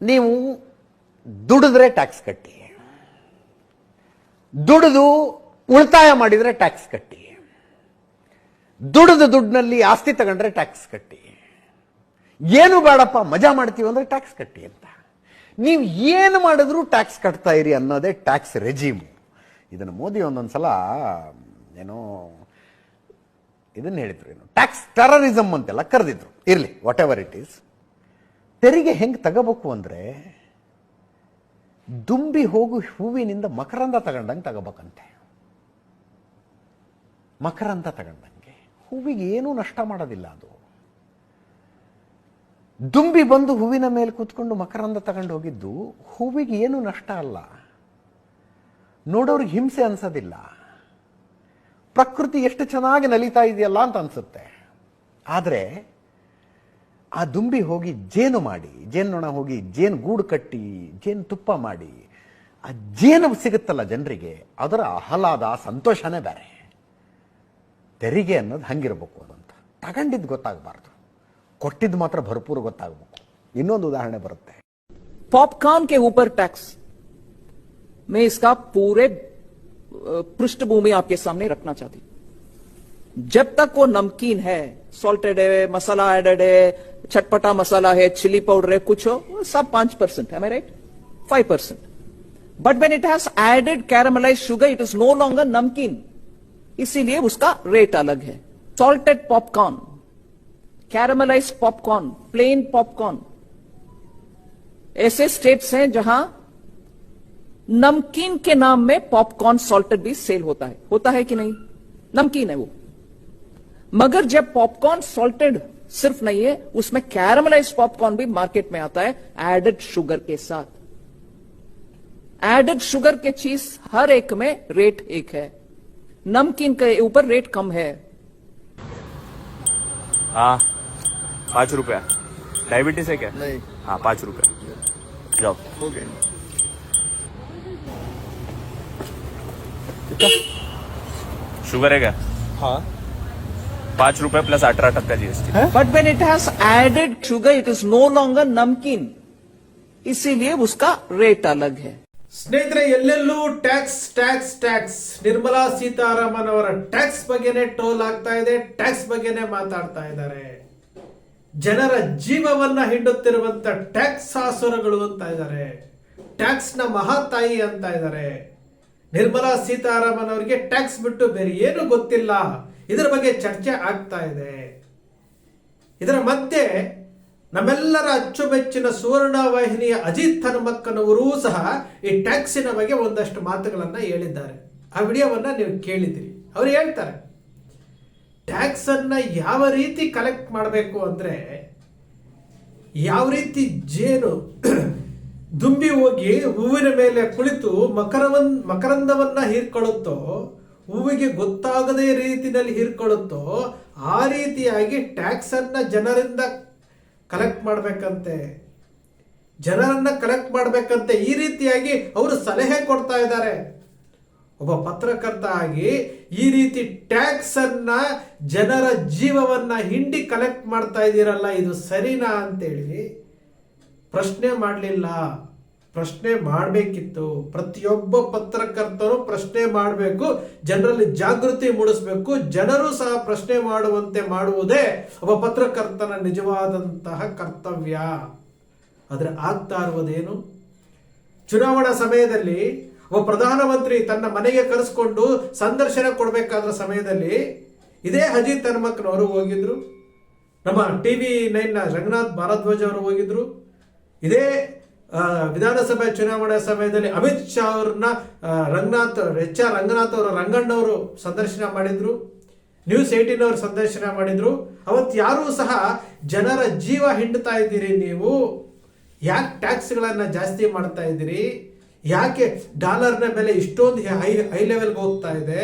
ನೀವು ದುಡಿದ್ರೆ ಟ್ಯಾಕ್ಸ್ ಕಟ್ಟಿ. ದುಡಿದು ಉಳಿತಾಯ ಮಾಡಿದರೆ ಟ್ಯಾಕ್ಸ್ ಕಟ್ಟಿ. ದುಡಿದ ದುಡ್ಡಿನಲ್ಲಿ ಆಸ್ತಿ ತಗೊಂಡ್ರೆ ಟ್ಯಾಕ್ಸ್ ಕಟ್ಟಿ. ಏನು ಬೇಡಪ್ಪ, ಮಜಾ ಮಾಡ್ತೀವಿ ಅಂದರೆ ಟ್ಯಾಕ್ಸ್ ಕಟ್ಟಿ ಅಂತ. ನೀವು ಏನು ಮಾಡಿದ್ರು ಟ್ಯಾಕ್ಸ್ ಕಟ್ತಾ ಇರಿ ಅನ್ನೋದೇ ಟ್ಯಾಕ್ಸ್ ರೆಜಿಮು. ಇದನ್ನು ಮೋದಿ ಒಂದೊಂದು ಸಲ ಏನೋ ಇದನ್ನು ಹೇಳಿದ್ರು, ಏನು. ಟ್ಯಾಕ್ಸ್ ಟೆರರಿಸಮ್ ಅಂತೆಲ್ಲ ಕರೆದಿದ್ರು. ಇರಲಿ ವಾಟ್ ಎವರ್ ಇಟ್ ಈಸ್ ತೆರಿಗೆ ಹೆಂಗೆ ತಗೋಬೇಕು ಅಂದರೆ ದುಂಬಿ ಹೋಗು ಹೂವಿನಿಂದ ಮಕರಂದ ತಗೊಂಡಂಗೆ ತಗೋಬೇಕಂತೆ. ಮಕರಂದ ತಗೊಂಡಂಗೆ. ಹೂವಿಗೆ ಏನೂ ನಷ್ಟ ಮಾಡೋದಿಲ್ಲ ಅದು. ದುಂಬಿ ಬಂದು ಹೂವಿನ ಮೇಲೆ ಕೂತ್ಕೊಂಡು ಮಕರಂದ ತಗೊಂಡು ಹೋಗಿದ್ದು ಹೂವಿಗೆ ಏನು ನಷ್ಟ ಅಲ್ಲ. ನೋಡೋರಿಗೆ ಹಿಂಸೆ ಅನ್ಸೋದಿಲ್ಲ. ಪ್ರಕೃತಿ ಎಷ್ಟು ಚೆನ್ನಾಗಿ ನಲಿತಾ ಇದೆಯಲ್ಲ ಅಂತ ಅನಿಸುತ್ತೆ. ಆದರೆ ಆ ದುಂಬಿ ಹೋಗಿ ಜೇನು ಮಾಡಿ, ಜೇನೊಣ ಹೋಗಿ ಜೇನು ಗೂಡು ಕಟ್ಟಿ, ಜೇನು ತುಪ್ಪ ಮಾಡಿ, ಆ ಜೇನು ಸಿಗುತ್ತಲ್ಲ ಜನರಿಗೆ, ಅದರ ಆಹ್ಲಾದ, ಸಂತೋಷನೇ ಬೇರೆ. ತೆರಿಗೆ ಅನ್ನೋದು ಹಂಗಿರ್ಬೇಕು ಅದಂತ ತಗೊಂಡಿದ್ದು ಗೊತ್ತಾಗಬಾರ್ದು. ಕೊಟ್ಟಿದ್ದು ಮಾತ್ರ ಭರ್ಪೂರ್ ಗೊತ್ತಾಗಬೇಕು. ಇನ್ನೊಂದು ಉದಾಹರಣೆ ಬರುತ್ತೆ. ಪಾಪ್ಕಾರ್ನ್ ಕೆ ಊಪರ್ ಟ್ಯಾಕ್ಸ್ ಮೇ ಇಸ್ಕಾ ಪೂರೆ ಪೃಷ್ಠಭೂಮಿ ಆಪ್ಕೆ ಸಾಮ್ನೆ ರಖನಾ ಚಾಹತಿ जब तक वो नमकीन है सॉल्टेड है मसाला एडेड है, चटपटा मसाला है चिली पाउडर है, कुछ हो सब पाँच परसेंट है right five percent. But when it has added caramelize sugar it is no longer नमकीन. इसीलिए उसका रेट अलग है. Salted popcorn caramelize popcorn plain popcorn ऐसे स्टेट्स हैं जहाँ नमकीन के नाम में पॉपकॉर्न सॉल्टेड भी सेल होता है. होता है कि नहीं? नमकीन है वो. मगर जब पॉपकॉर्न सॉल्टेड सिर्फ़ नहीं है उसमें कैरमलाइज पॉपकॉर्न भी मार्केट में आता है एडेड शुगर के साथ। एडेड शुगर के चीज़ हर एक में रेट एक है। नमकीन के ऊपर रेट कम है। हाँ पाँच रुपया। डायबिटीज़ है क्या? नहीं। हाँ पाँच रुपया। जाओ। शुगर है क्या? हाँ। पाँच रुपये प्लस अठारह टक्का GST but when it has added sugar it is no longer नमकीन इसीलिए उसका रेट अलग है ಸ್ನೇಹಿತರೆ ಎಲ್ಲೆಲ್ಲೂ tax tax tax Nirmala Sitharaman ಅವರ ಟ್ಯಾಕ್ಸ್ ಬಗ್ಗೆನೇ ಟೋಲ್ ಆಗ್ತಾ ಇದೆ ಟ್ಯಾಕ್ಸ್ ಬಗ್ಗೆನೇ ಮಾತಾಡ್ತಾ ಇದ್ದಾರೆ ಜನರ ಜೀವವನ್ನ ಹಿಂಡುತ್ತಿರುವಂತ ಟ್ಯಾಕ್ಸ್ ಆಸುರಗಳು ಅಂತ ಇದ್ದಾರೆ ಟ್ಯಾಕ್ಸ್ ನ ಮಹಾತಾಯಿ ಅಂತ ಇದ್ದಾರೆ ನಿರ್ಮಲಾ ಸೀತಾರಾಮನ್ ಅವರಿಗೆ ಟ್ಯಾಕ್ಸ್ ಬಿಟ್ಟು ಬೇರೆ ಏನು ಗೊತ್ತಿಲ್ಲ ಇದರ ಬಗ್ಗೆ ಚರ್ಚೆ ಆಗ್ತಾ ಇದೆ. ಇದರ ಮಧ್ಯೆ ನಮ್ಮೆಲ್ಲರ ಅಚ್ಚುಮೆಚ್ಚಿನ ಸುವರ್ಣ ವಾಹಿನಿಯ ಅಜಿತ್ ಹನುಮಕ್ಕನವರೂ ಸಹ ಈ ಟ್ಯಾಕ್ಸಿನ ಬಗ್ಗೆ ಒಂದಷ್ಟು ಮಾತುಗಳನ್ನು ಹೇಳಿದ್ದಾರೆ. ಆ ವಿಡಿಯೋವನ್ನ ನೀವು ಕೇಳಿದಿರಿ ಅವ್ರು ಹೇಳ್ತಾರೆ ಟ್ಯಾಕ್ಸ್ ಅನ್ನ ಯಾವ ರೀತಿ ಕಲೆಕ್ಟ್ ಮಾಡಬೇಕು ಅಂದ್ರೆ ಯಾವ ರೀತಿ ಜೇನು ದುಂಬಿ ಹೋಗಿ ಹೂವಿನ ಮೇಲೆ ಕುಳಿತು ಮಕರವನ್, ಮಕರಂದವನ್ನ ಹೀರ್ಕೊಳ್ಳುತ್ತೋ ಹೂವಿಗೆ ಗೊತ್ತಾಗದೇ ರೀತಿಯಲ್ಲಿ ಹೀರ್ಕೊಳ್ಳುತ್ತೋ, ಆ ರೀತಿಯಾಗಿ ಟ್ಯಾಕ್ಸ್ ಅನ್ನ ಜನರಿಂದ ಕಲೆಕ್ಟ್ ಮಾಡಬೇಕಂತೆ. ಜನರನ್ನು ಕಲೆಕ್ಟ್ ಮಾಡಬೇಕಂತೆ. ಈ ರೀತಿಯಾಗಿ ಅವರು ಸಲಹೆ ಕೊಡ್ತಾ ಇದ್ದಾರೆ. ಒಬ್ಬ ಪತ್ರಕರ್ತ ಆಗಿ ಈ ರೀತಿ ಟ್ಯಾಕ್ಸ್ ಅನ್ನ ಜನರ ಜೀವವನ್ನ ಹಿಂಡಿ ಕಲೆಕ್ಟ್ ಮಾಡ್ತಾ ಇದ್ದೀರಲ್ಲ, ಇದು ಸರಿನಾ ಅಂತೇಳಿ ಪ್ರಶ್ನೆ ಮಾಡಲಿಲ್ಲ. ಪ್ರಶ್ನೆ ಮಾಡಬೇಕಿತ್ತು. ಪ್ರತಿಯೊಬ್ಬ ಪತ್ರಕರ್ತರು ಪ್ರಶ್ನೆ ಮಾಡಬೇಕು, ಜನರಲ್ಲಿ ಜಾಗೃತಿ ಮೂಡಿಸಬೇಕು, ಜನರು ಸಹ ಪ್ರಶ್ನೆ ಮಾಡುವಂತೆ ಮಾಡುವುದೇ ಒಬ್ಬ ಪತ್ರಕರ್ತನ ನಿಜವಾದಂತಹ ಕರ್ತವ್ಯ. ಆದರೆ ಆಗ್ತಾ ಇರುವುದೇನು? ಚುನಾವಣಾ ಸಮಯದಲ್ಲಿ ಒಬ್ಬ ಪ್ರಧಾನಮಂತ್ರಿ ತನ್ನ ಮನೆಗೆ ಕರೆಸ್ಕೊಂಡು ಸಂದರ್ಶನ ಕೊಡಬೇಕಾದ ಸಮಯದಲ್ಲಿ ಇದೇ ಅಜಿತ್ ಹನುಮಕ್ಕನವರು ಹೋಗಿದ್ರು. ನಮ್ಮ ಟಿವಿ ನೈನ್ನ ರಂಗನಾಥ್ ಭಾರದ್ವಾಜ್ ಅವರು ಹೋಗಿದ್ರು. ಇದೇ ವಿಧಾನಸಭೆ ಚುನಾವಣಾ ಸಮಯದಲ್ಲಿ ಅಮಿತ್ ಶಾ ಅವ್ರನ್ನ ರಂಗನಾಥ್, ಎಚ್ ಆರ್ ರಂಗನಾಥ್ ಅವರು ರಂಗಣ್ಣವರು ಸಂದರ್ಶನ ಮಾಡಿದ್ರು. ನ್ಯೂಸ್ ಏಟೀನ್ ಅವರು ಸಂದರ್ಶನ ಮಾಡಿದ್ರು. ಅವತ್ತು ಯಾರೂ ಸಹ ಜನರ ಜೀವ ಹಿಂಡ್ತಾ ಇದ್ದೀರಿ ನೀವು. ಯಾಕೆ ಟ್ಯಾಕ್ಸ್ಗಳನ್ನು ಜಾಸ್ತಿ ಮಾಡ್ತಾ ಇದ್ದೀರಿ? ಯಾಕೆ ಡಾಲರ್ನ ಬೆಲೆ ಇಷ್ಟೊಂದು ಹೈ ಹೈ ಲೆವೆಲ್ಗೆ ಹೋಗ್ತಾ ಇದೆ?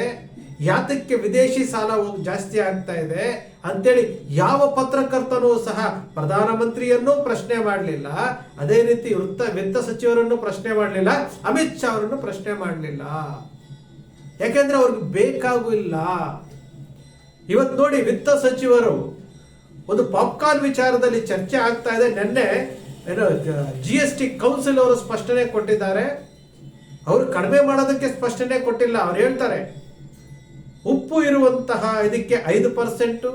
ಯಾತಕ್ಕೆ ವಿದೇಶಿ ಸಾಲ ಜಾಸ್ತಿ ಆಗ್ತಾ ಇದೆ ಅಂತೇಳಿ ಯಾವ ಪತ್ರಕರ್ತನೂ ಸಹ ಪ್ರಧಾನಮಂತ್ರಿಯನ್ನೂ ಪ್ರಶ್ನೆ ಮಾಡಲಿಲ್ಲ. ಅದೇ ರೀತಿ ವೃತ್ತ ವಿತ್ತ ಸಚಿವರನ್ನು ಪ್ರಶ್ನೆ ಮಾಡಲಿಲ್ಲ. ಅಮಿತ್ ಶಾ ಅವರನ್ನು ಪ್ರಶ್ನೆ ಮಾಡಲಿಲ್ಲ. ಯಾಕೆಂದ್ರೆ ಅವ್ರಿಗೆ ಬೇಕಾಗಿಲ್ಲ. ಇವತ್ತು ನೋಡಿ ವಿತ್ತ ಸಚಿವರು ಒಂದು ಪಾಪ್ಕಾರ್ನ್ ವಿಚಾರದಲ್ಲಿ ಚರ್ಚೆ ಆಗ್ತಾ ಇದೆ. ನಿನ್ನೆ ಏನು, ಜಿ ಎಸ್ ಟಿ ಕೌನ್ಸಿಲ್ ಅವರು ಸ್ಪಷ್ಟನೆ ಕೊಟ್ಟಿದ್ದಾರೆ. ಅವರು ಕಡಿಮೆ ಮಾಡೋದಕ್ಕೆ ಸ್ಪಷ್ಟನೆ ಕೊಟ್ಟಿಲ್ಲ. ಅವ್ರು ಹೇಳ್ತಾರೆ ಉಪ್ಪು ಇರುವಂತಹ ಇದಕ್ಕೆ ಐದು ಪರ್ಸೆಂಟು,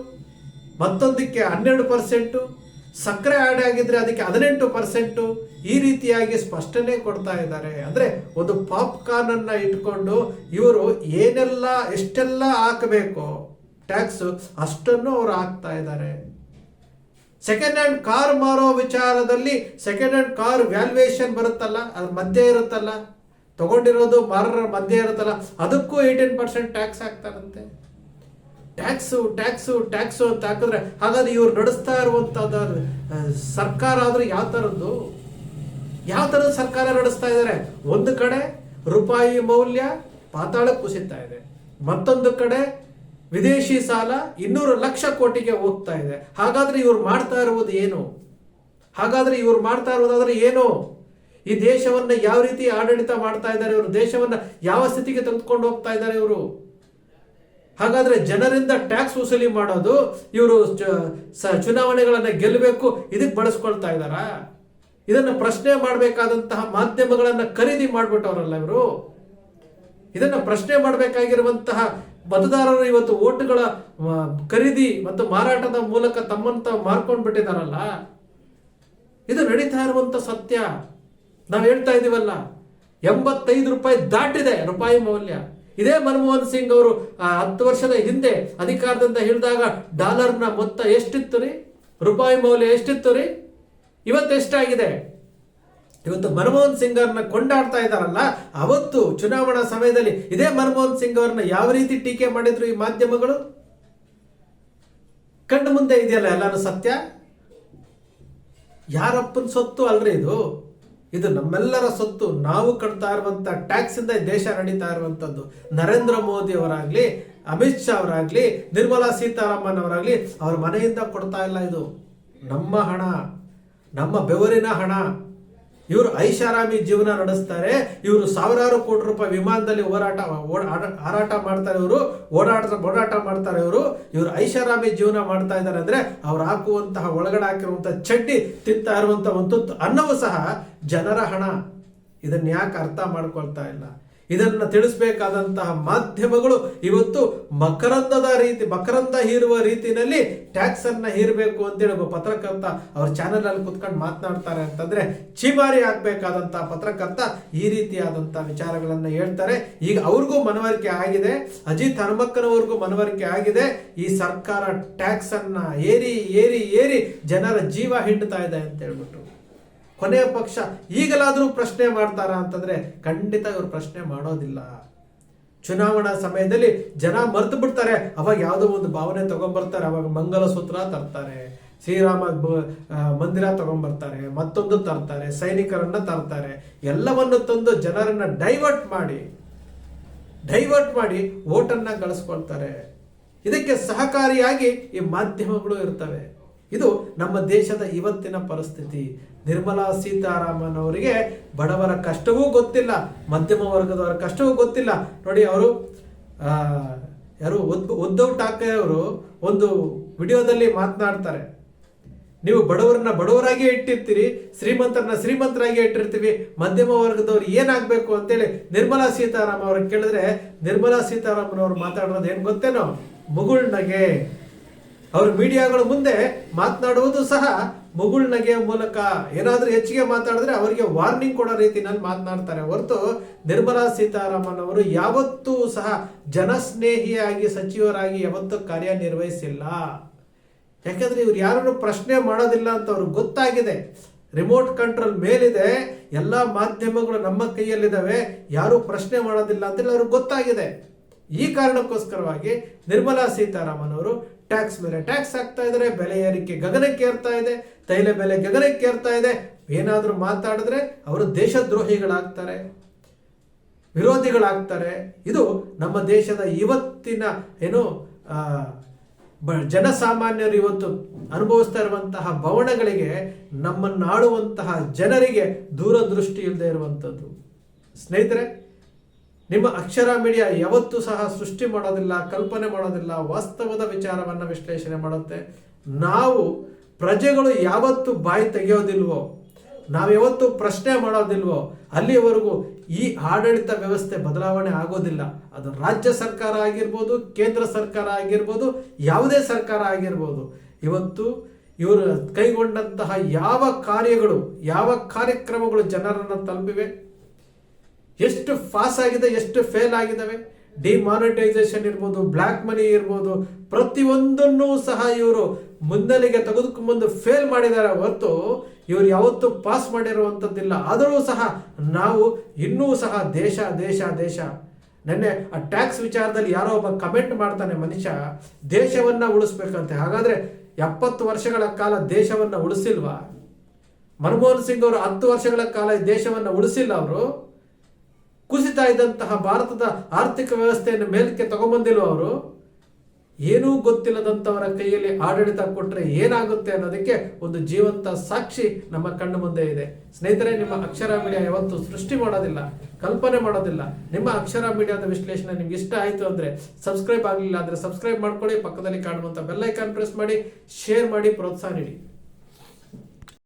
ಮತ್ತೊಂದಕ್ಕೆ ಹನ್ನೆರಡು ಪರ್ಸೆಂಟು, ಸಕ್ಕರೆ ಆ್ಯಡ್ ಆಗಿದ್ರೆ ಅದಕ್ಕೆ ಹದಿನೆಂಟು ಪರ್ಸೆಂಟು ಈ ರೀತಿಯಾಗಿ ಸ್ಪಷ್ಟನೆ ಕೊಡ್ತಾ ಇದ್ದಾರೆ. ಅಂದ್ರೆ ಒಂದು ಪಾಪ್ಕಾರ್ನನ್ನು ಇಟ್ಕೊಂಡು ಇವರು ಏನೆಲ್ಲ, ಎಷ್ಟೆಲ್ಲ ಹಾಕಬೇಕು ಟ್ಯಾಕ್ಸ್ ಅಷ್ಟನ್ನು ಅವರು ಹಾಕ್ತಾ ಇದ್ದಾರೆ. ಸೆಕೆಂಡ್ ಹ್ಯಾಂಡ್ ಕಾರ್ ಮಾರೋ ವಿಚಾರದಲ್ಲಿ ಸೆಕೆಂಡ್ ಹ್ಯಾಂಡ್ ಕಾರ್ ವ್ಯಾಲ್ಯೂಯೇಷನ್ ಬರುತ್ತಲ್ಲ, ಅದ್ರ ಮಧ್ಯೆ ಇರುತ್ತಲ್ಲ. ತಗೊಂಡಿರೋದು ಮಾರರ ಮಧ್ಯೆ ಇರುತ್ತಲ್ಲ, ಅದಕ್ಕೂ ಏಯ್ಟೀನ್ ಪರ್ಸೆಂಟ್ ಟ್ಯಾಕ್ಸ್ ಹಾಕ್ತಾರಂತೆ. ಟ್ಯಾಕ್ಸು ಟ್ಯಾಕ್ಸು ಟ್ಯಾಕ್ಸು ಅಂತ ಹಾಕಿದ್ರೆ ಹಾಗಾದ್ರೆ ಇವ್ರು ನಡೆಸ್ತಾ ಇರುವಂಥದ್ದು ಸರ್ಕಾರ ಆದ್ರೆ ಯಾವ ಥರದ್ದು? ಯಾವ ಥರದ ಸರ್ಕಾರ ನಡೆಸ್ತಾ ಇದ್ದಾರೆ? ಒಂದು ಕಡೆ ರೂಪಾಯಿ ಮೌಲ್ಯ ಪಾತಾಳ ಕುಸಿತಾ ಇದೆ. ಮತ್ತೊಂದು ಕಡೆ ವಿದೇಶಿ ಸಾಲ ಇನ್ನೂರು ಲಕ್ಷ ಕೋಟಿಗೆ ಹೋಗ್ತಾ ಇದೆ. ಹಾಗಾದ್ರೆ ಇವ್ರು ಮಾಡ್ತಾ ಇರುವುದು ಏನು? ಹಾಗಾದ್ರೆ ಇವ್ರು ಮಾಡ್ತಾ ಇರುವುದಾದ್ರೆ ಏನು? ಈ ದೇಶವನ್ನ ಯಾವ ರೀತಿ ಆಡಳಿತ ಮಾಡ್ತಾ ಇದ್ದಾರೆ ಇವರು? ದೇಶವನ್ನ ಯಾವ ಸ್ಥಿತಿಗೆ ತೆಗೆದುಕೊಂಡು ಹೋಗ್ತಾ ಇದ್ದಾರೆ ಇವರು? ಹಾಗಾದ್ರೆ ಜನರಿಂದ ಟ್ಯಾಕ್ಸ್ ವಸೂಲಿ ಮಾಡೋದು ಇವರು ಚುನಾವಣೆಗಳನ್ನ ಗೆಲ್ಲಬೇಕು, ಇದಕ್ಕೆ ಬಳಸ್ಕೊಳ್ತಾ ಇದ್ದಾರಾ? ಇದನ್ನ ಪ್ರಶ್ನೆ ಮಾಡಬೇಕಾದಂತಹ ಮಾಧ್ಯಮಗಳನ್ನ ಖರೀದಿ ಮಾಡ್ಬಿಟ್ಟವರಲ್ಲ ಇವರು? ಇದನ್ನ ಪ್ರಶ್ನೆ ಮಾಡಬೇಕಾಗಿರುವಂತಹ ಮತದಾರರು ಇವತ್ತು ಓಟುಗಳ ಖರೀದಿ ಮತ್ತು ಮಾರಾಟದ ಮೂಲಕ ತಮ್ಮಂತ ಮಾರ್ಕೊಂಡ್ ಬಿಟ್ಟಿದಾರಲ್ಲ ಇದು ನಡೀತಾ ಇರುವಂತ ಸತ್ಯ. ನಾವು ಹೇಳ್ತಾ ಇದ್ದೀವಲ್ಲ ಎಂಬತ್ತೈದು ರೂಪಾಯಿ ದಾಟಿದೆ ರೂಪಾಯಿ ಮೌಲ್ಯ. ಇದೇ ಮನಮೋಹನ್ ಸಿಂಗ್ ಅವರು ಹತ್ತು ವರ್ಷದ ಹಿಂದೆ ಅಧಿಕಾರದಿಂದ ಹಿಡಿದಾಗ ಡಾಲರ್ನ ಮೊತ್ತ ಎಷ್ಟಿತ್ತು ರೀ? ರೂಪಾಯಿ ಮೌಲ್ಯ ಎಷ್ಟಿತ್ತು ರೀ? ಇವತ್ತು ಎಷ್ಟಾಗಿದೆ? ಇವತ್ತು ಮನಮೋಹನ್ ಸಿಂಗ್ ಅವ್ರನ್ನ ಕೊಂಡಾಡ್ತಾ ಇದ್ದಾರಲ್ಲ, ಅವತ್ತು ಚುನಾವಣಾ ಸಮಯದಲ್ಲಿ ಇದೇ ಮನಮೋಹನ್ ಸಿಂಗ್ ಅವ್ರನ್ನ ಯಾವ ರೀತಿ ಟೀಕೆ ಮಾಡಿದ್ರು ಈ ಮಾಧ್ಯಮಗಳು? ಕಣ್ಣು ಮುಂದೆ ಇದೆಯಲ್ಲ ಎಲ್ಲಾನು ಸತ್ಯ? ಯಾರಪ್ಪನ ಸೊತ್ತು ಅಲ್ರಿ ಇದು? ಇದು ನಮ್ಮೆಲ್ಲರ ಸೊತ್ತು. ನಾವು ಕಟ್ತಾ ಟ್ಯಾಕ್ಸ್ ಇಂದ ದೇಶ ನಡೀತಾ ಇರುವಂತದ್ದು. ನರೇಂದ್ರ ಮೋದಿ ಅವರಾಗ್ಲಿ, ಅಮಿತ್ ಶಾ ಅವರಾಗ್ಲಿ, ನಿರ್ಮಲಾ ಸೀತಾರಾಮನ್ ಅವರಾಗ್ಲಿ, ಅವ್ರ ಮನೆಯಿಂದ ಕೊಡ್ತಾ ಇಲ್ಲ ಇದು. ನಮ್ಮ ಹಣ, ನಮ್ಮ ಬೆವರಿನ ಹಣ. ಇವರು ಐಷಾರಾಮಿ ಜೀವನ ನಡೆಸ್ತಾರೆ, ಇವರು ಸಾವಿರಾರು ಕೋಟಿ ರೂಪಾಯಿ ವಿಮಾನದಲ್ಲಿ ಹೋರಾಟ ಹಾರಾಟ ಮಾಡ್ತಾರೆ ಇವರು ಓಡಾಟ ಓಡಾಟ ಮಾಡ್ತಾರೆ ಇವರು. ಇವರು ಐಷಾರಾಮಿ ಜೀವನ ಮಾಡ್ತಾ ಇದ್ದಾರೆ ಅಂದ್ರೆ ಅವ್ರು ಹಾಕುವಂತಹ ಒಳಗಡೆ ಹಾಕಿರುವಂತಹ ಚಡ್ಡಿ, ತಿಂತಾ ಇರುವಂತಹ ಒಂದು ಅನ್ನವೂ ಸಹ ಜನರ ಹಣ. ಇದನ್ನ ಯಾಕೆ ಅರ್ಥ ಮಾಡ್ಕೊಳ್ತಾ ಇಲ್ಲ? ಇದನ್ನ ತಿಳಿಸಬೇಕಾದಂತಹ ಮಾಧ್ಯಮಗಳು ಇವತ್ತು ಮಕರಂದದ ರೀತಿ, ಮಕರಂದ ಹೀರುವ ರೀತಿಯಲ್ಲಿ ಟ್ಯಾಕ್ಸ್ ಅನ್ನ ಹೀರಬೇಕು ಅಂತೇಳಿ ಒಬ್ಬ ಪತ್ರಕರ್ತ ಅವ್ರ ಚಾನೆಲ್ ಅಲ್ಲಿ ಕುತ್ಕೊಂಡು ಮಾತನಾಡ್ತಾರೆ ಅಂತಂದ್ರೆ ಚೀಮಾರಿ ಆಗ್ಬೇಕಾದಂತಹ ಪತ್ರಕರ್ತ ಈ ರೀತಿಯಾದಂತಹ ವಿಚಾರಗಳನ್ನ ಹೇಳ್ತಾರೆ. ಈಗ ಅವ್ರಿಗೂ ಮನವರಿಕೆ ಆಗಿದೆ, ಅಜಿತ್ ಹನುಮಕ್ಕನವ್ರಿಗೂ ಮನವರಿಕೆ ಆಗಿದೆ. ಈ ಸರ್ಕಾರ ಟ್ಯಾಕ್ಸ್ ಅನ್ನ ಏರಿ ಏರಿ ಏರಿ ಜನರ ಜೀವ ಹಿಂಡ್ತಾ ಇದೆ ಅಂತ ಹೇಳ್ಬಿಟ್ಟು ಕೊನೆಯ ಪಕ್ಷ ಈಗಲಾದರೂ ಪ್ರಶ್ನೆ ಮಾಡ್ತಾರಾ ಅಂತಂದ್ರೆ ಖಂಡಿತ ಇವರು ಪ್ರಶ್ನೆ ಮಾಡೋದಿಲ್ಲ. ಚುನಾವಣಾ ಸಮಯದಲ್ಲಿ ಜನ ಮರ್ತು ಬಿಡ್ತಾರೆ. ಅವಾಗ ಯಾವುದೋ ಒಂದು ಭಾವನೆ ತಗೊಂಡ್ಬರ್ತಾರೆ ಅವಾಗ ಮಂಗಲಸೂತ್ರ ತರ್ತಾರೆ. ಶ್ರೀರಾಮ ಮಂದಿರ ತಗೊಂಡ್ಬರ್ತಾರೆ ಮತ್ತೊಂದು ತರ್ತಾರೆ. ಸೈನಿಕರನ್ನ ತರ್ತಾರೆ. ಎಲ್ಲವನ್ನು ತಂದು ಜನರನ್ನ ಡೈವರ್ಟ್ ಮಾಡಿ ಡೈವರ್ಟ್ ಮಾಡಿ ಓಟನ್ನ ಗಳಿಸ್ಕೊಳ್ತಾರೆ. ಇದಕ್ಕೆ ಸಹಕಾರಿಯಾಗಿ ಈ ಮಾಧ್ಯಮಗಳು ಇರ್ತವೆ. ಇದು ನಮ್ಮ ದೇಶದ ಇವತ್ತಿನ ಪರಿಸ್ಥಿತಿ. ನಿರ್ಮಲಾ ಸೀತಾರಾಮನ್ ಅವರಿಗೆ ಬಡವರ ಕಷ್ಟವೂ ಗೊತ್ತಿಲ್ಲ, ಮಧ್ಯಮ ವರ್ಗದವರ ಕಷ್ಟವೂ ಗೊತ್ತಿಲ್ಲ. ನೋಡಿ ಅವರು ಯಾರು ಉದ್- ಉದ್ಧವ್ ಠಾಕ್ರೆ ಅವರು ಒಂದು ವಿಡಿಯೋದಲ್ಲಿ ಮಾತನಾಡ್ತಾರೆ. ನೀವು ಬಡವರನ್ನ ಬಡವರಾಗಿ ಇಟ್ಟಿರ್ತೀರಿ, ಶ್ರೀಮಂತರನ್ನ ಶ್ರೀಮಂತರಾಗಿ ಇಟ್ಟಿರ್ತೀವಿ, ಮಧ್ಯಮ ವರ್ಗದವ್ರು ಏನಾಗಬೇಕು ಅಂತೇಳಿ ನಿರ್ಮಲಾ ಸೀತಾರಾಮ್ ಅವ್ರಿಗೆ ಕೇಳಿದ್ರೆ, ನಿರ್ಮಲಾ ಸೀತಾರಾಮನ್ ಅವ್ರು ಮಾತಾಡೋದು ಏನು ಗೊತ್ತೇನೋ? ಮುಗುಳ್ನಗೆ. ಅವ್ರ ಮೀಡಿಯಾಗಳ ಮುಂದೆ ಮಾತನಾಡುವುದು ಸಹ ಮುಗುಳ್ನಗೆಯ ಮೂಲಕ. ಏನಾದರೂ ಹೆಚ್ಚಿಗೆ ಮಾತಾಡಿದ್ರೆ ಅವರಿಗೆ ವಾರ್ನಿಂಗ್ ಕೊಡೋ ರೀತಿನಲ್ಲಿ ಮಾತನಾಡ್ತಾರೆ. ಹೊರತು ನಿರ್ಮಲಾ ಸೀತಾರಾಮನ್ ಅವರು ಯಾವತ್ತೂ ಸಹ ಜನಸ್ನೇಹಿಯಾಗಿ, ಸಚಿವರಾಗಿ ಯಾವತ್ತೂ ಕಾರ್ಯನಿರ್ವಹಿಸಿಲ್ಲ. ಯಾಕಂದ್ರೆ ಇವ್ರು ಯಾರನ್ನು ಪ್ರಶ್ನೆ ಮಾಡೋದಿಲ್ಲ ಅಂತ ಅವ್ರಿಗೆ ಗೊತ್ತಾಗಿದೆ. ರಿಮೋಟ್ ಕಂಟ್ರೋಲ್ ಮೇಲಿದೆ, ಎಲ್ಲ ಮಾಧ್ಯಮಗಳು ನಮ್ಮ ಕೈಯಲ್ಲಿದ್ದಾವೆ, ಯಾರು ಪ್ರಶ್ನೆ ಮಾಡೋದಿಲ್ಲ ಅಂತೇಳಿ ಅವ್ರಿಗೆ ಗೊತ್ತಾಗಿದೆ. ಈ ಕಾರಣಕ್ಕೋಸ್ಕರವಾಗಿ ನಿರ್ಮಲಾ ಸೀತಾರಾಮನ್ ಅವರು ಟ್ಯಾಕ್ಸ್ ಮೇಲೆ ಟ್ಯಾಕ್ಸ್ ಹಾಕ್ತಾ ಇದ್ದಾರೆ ಬೆಲೆ ಏರಿಕೆ ಗಗನಕ್ಕೆ ಏರ್ತಾ ಇದೆ, ತೈಲ ಬೆಲೆ ಗಗನಕ್ಕೆ ಏರ್ತಾ ಇದೆ. ಏನಾದರೂ ಮಾತಾಡಿದ್ರೆ ಅವರು ದೇಶದ್ರೋಹಿಗಳಾಗ್ತಾರೆ, ವಿರೋಧಿಗಳಾಗ್ತಾರೆ. ಇದು ನಮ್ಮ ದೇಶದ ಇವತ್ತಿನ, ಏನು ಬ- ಜನಸಾಮಾನ್ಯರು ಇವತ್ತು ಅನುಭವಿಸ್ತಾ ಇರುವಂತಹ ಭವನಗಳಿಗೆ ನಮ್ಮನ್ನಾಳುವಂತಹ ಜನರಿಗೆ ದೂರದೃಷ್ಟಿ ಇಲ್ಲದೆ ಇರುವಂಥದ್ದು. ಸ್ನೇಹಿತರೆ ನಿಮ್ಮ ಅಕ್ಷರ ಮೀಡಿಯಾ ಯಾವತ್ತೂ ಸಹ ಸೃಷ್ಟಿ ಮಾಡೋದಿಲ್ಲ, ಕಲ್ಪನೆ ಮಾಡೋದಿಲ್ಲ, ವಾಸ್ತವದ ವಿಚಾರವನ್ನು ವಿಶ್ಲೇಷಣೆ ಮಾಡುತ್ತೆ. ನಾವು ಪ್ರಜೆಗಳು ಯಾವತ್ತು ಬಾಯಿ ತೆಗೆಯೋದಿಲ್ವೋ, ನಾವು ಯಾವತ್ತು ಪ್ರಶ್ನೆ ಮಾಡೋದಿಲ್ವೋ ಅಲ್ಲಿಯವರೆಗೂ ಈ ಆಡಳಿತ ವ್ಯವಸ್ಥೆ ಬದಲಾವಣೆ ಆಗೋದಿಲ್ಲ. ಅದು ರಾಜ್ಯ ಸರ್ಕಾರ ಆಗಿರ್ಬೋದು, ಕೇಂದ್ರ ಸರ್ಕಾರ ಆಗಿರ್ಬೋದು, ಯಾವುದೇ ಸರ್ಕಾರ ಆಗಿರ್ಬೋದು. ಇವತ್ತು ಇವರು ಕೈಗೊಂಡಂತಹ ಯಾವ ಕಾರ್ಯಗಳು, ಯಾವ ಕಾರ್ಯಕ್ರಮಗಳು ಜನರನ್ನು ತಲುಪಿವೆ? ಎಷ್ಟು ಫಾಸ್ ಆಗಿದೆ, ಎಷ್ಟು ಫೇಲ್ ಆಗಿದ್ದಾವೆ? ಡಿಮಾನಿಟೈಸೇಷನ್ ಇರ್ಬೋದು ಬ್ಲ್ಯಾಕ್ ಮನಿ ಇರ್ಬೋದು, ಪ್ರತಿಯೊಂದನ್ನು ಸಹ ಇವರು ಮುನ್ನೆಲೆಗೆ ತೆಗೆದುಕೊಂಬಂದು ಫೇಲ್ ಮಾಡಿದ್ದಾರೆ. ಹೊರತು ಇವರು ಯಾವತ್ತೂ ಪಾಸ್ ಮಾಡಿರುವಂಥದ್ದಿಲ್ಲ. ಆದರೂ ಸಹ ನಾವು ಇನ್ನೂ ಸಹ ದೇಶ ದೇಶ ದೇಶ. ನೆನ್ನೆ ಆ ಟ್ಯಾಕ್ಸ್ ವಿಚಾರದಲ್ಲಿ ಯಾರೋ ಒಬ್ಬ ಕಮೆಂಟ್ ಮಾಡ್ತಾನೆ ಮನುಷ್ಯ, ದೇಶವನ್ನ ಉಳಿಸ್ಬೇಕಂತೆ. ಹಾಗಾದ್ರೆ ಎಪ್ಪತ್ತು ವರ್ಷಗಳ ಕಾಲ ದೇಶವನ್ನ ಉಳಿಸಿಲ್ವಾ? ಮನಮೋಹನ್ ಸಿಂಗ್ ಅವರು ಹತ್ತು ವರ್ಷಗಳ ಕಾಲ ದೇಶವನ್ನ ಉಳಿಸಿಲ್ಲ ಅವರು. ಕುಸಿತಾ ಇದ್ದಂತಹ ಭಾರತದ ಆರ್ಥಿಕ ವ್ಯವಸ್ಥೆಯನ್ನು ಮೇಲಕ್ಕೆ ತಗೊಂಬಂದಿಲ್ವ ಅವರು? ಏನೂ ಗೊತ್ತಿಲ್ಲದಂಥವರ ಕೈಯಲ್ಲಿ ಆಡಳಿತ ಕೊಟ್ಟರೆ ಏನಾಗುತ್ತೆ ಅನ್ನೋದಕ್ಕೆ ಒಂದು ಜೀವಂತ ಸಾಕ್ಷಿ ನಮ್ಮ ಕಣ್ಣು ಮುಂದೆ ಇದೆ. ಸ್ನೇಹಿತರೆ, ನಿಮ್ಮ ಅಕ್ಷರ ಮೀಡಿಯಾ ಯಾವತ್ತೂ ಸೃಷ್ಟಿ ಮಾಡೋದಿಲ್ಲ, ಕಲ್ಪನೆ ಮಾಡೋದಿಲ್ಲ. ನಿಮ್ಮ ಅಕ್ಷರ ಮೀಡಿಯಾದ ವಿಶ್ಲೇಷಣೆ ನಿಮ್ಗೆ ಇಷ್ಟ ಆಯಿತು ಅಂದ್ರೆ ಸಬ್ಸ್ಕ್ರೈಬ್ ಆಗಲಿಲ್ಲ ಅಂದ್ರೆ ಸಬ್ಸ್ಕ್ರೈಬ್ ಮಾಡ್ಕೊಳ್ಳಿ, ಪಕ್ಕದಲ್ಲಿ ಕಾಣುವಂಥ ಬೆಲ್ಲೈಕಾನ್ ಪ್ರೆಸ್ ಮಾಡಿ, ಶೇರ್ ಮಾಡಿ, ಪ್ರೋತ್ಸಾಹ ನೀಡಿ.